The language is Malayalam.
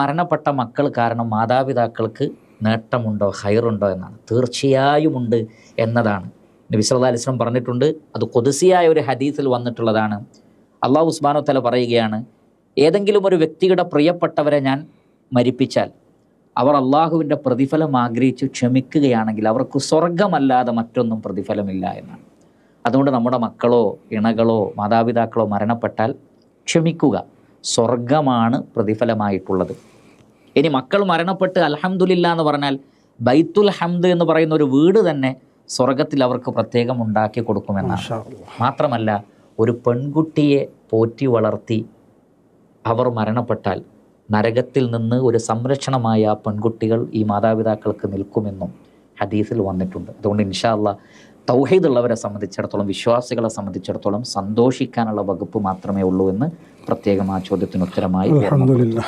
മരണപ്പെട്ട മക്കൾ കാരണം മാതാപിതാക്കൾക്ക് നേട്ടമുണ്ടോ ഹൈറുണ്ടോ എന്നാണ്. തീർച്ചയായും ഉണ്ട് എന്നതാണ്. നബി അലൈഹി പറഞ്ഞിട്ടുണ്ട് അത് കൊതിസിയായ ഒരു ഹദീസിൽ വന്നിട്ടുള്ളതാണ്. അള്ളാഹു ഉസ്മാനോ തല പറയുകയാണ് ഏതെങ്കിലും ഒരു വ്യക്തിയുടെ പ്രിയപ്പെട്ടവരെ ഞാൻ മരിപ്പിച്ചാൽ അവർ അള്ളാഹുവിന്റെ പ്രതിഫലം ആഗ്രഹിച്ച് ക്ഷമിക്കുകയാണെങ്കിൽ അവർക്ക് സ്വർഗമല്ലാതെ മറ്റൊന്നും പ്രതിഫലമില്ല എന്നാണ്. അതുകൊണ്ട് നമ്മുടെ മക്കളോ ഇണകളോ മാതാപിതാക്കളോ മരണപ്പെട്ടാൽ ക്ഷമിക്കുക. സ്വർഗമാണ് പ്രതിഫലമായിട്ടുള്ളത്. ഇനി മക്കൾ മരണപ്പെട്ട് അൽഹംദുലില്ല എന്ന് പറഞ്ഞാൽ ബൈത്തുൽ ഹംദ് എന്ന് പറയുന്ന ഒരു വീട് തന്നെ സ്വർഗത്തിൽ അവർക്ക് പ്രത്യേകം ഉണ്ടാക്കി കൊടുക്കുമെന്നാണ്. മാത്രമല്ല ഒരു പെൺകുട്ടിയെ പോറ്റി വളർത്തി അവർ മരണപ്പെട്ടാൽ നരകത്തിൽ നിന്ന് ഒരു സംരക്ഷണമായ പെൺകുട്ടികൾ ഈ മാതാപിതാക്കൾക്ക് നിൽക്കുമെന്നും ഹദീസിൽ വന്നിട്ടുണ്ട്. അതുകൊണ്ട് ഇൻഷാ അല്ലാ തൗഹീദ് ഉള്ളവരെ സംബന്ധിച്ചിടത്തോളം വിശ്വാസികളെ സംബന്ധിച്ചിടത്തോളം സന്തോഷിക്കാനുള്ള വകുപ്പ് മാത്രമേ ഉള്ളൂ എന്ന് പ്രത്യേകം ആ ചോദ്യത്തിന് ഉത്തരമായി. അൽഹംദുലില്ലാ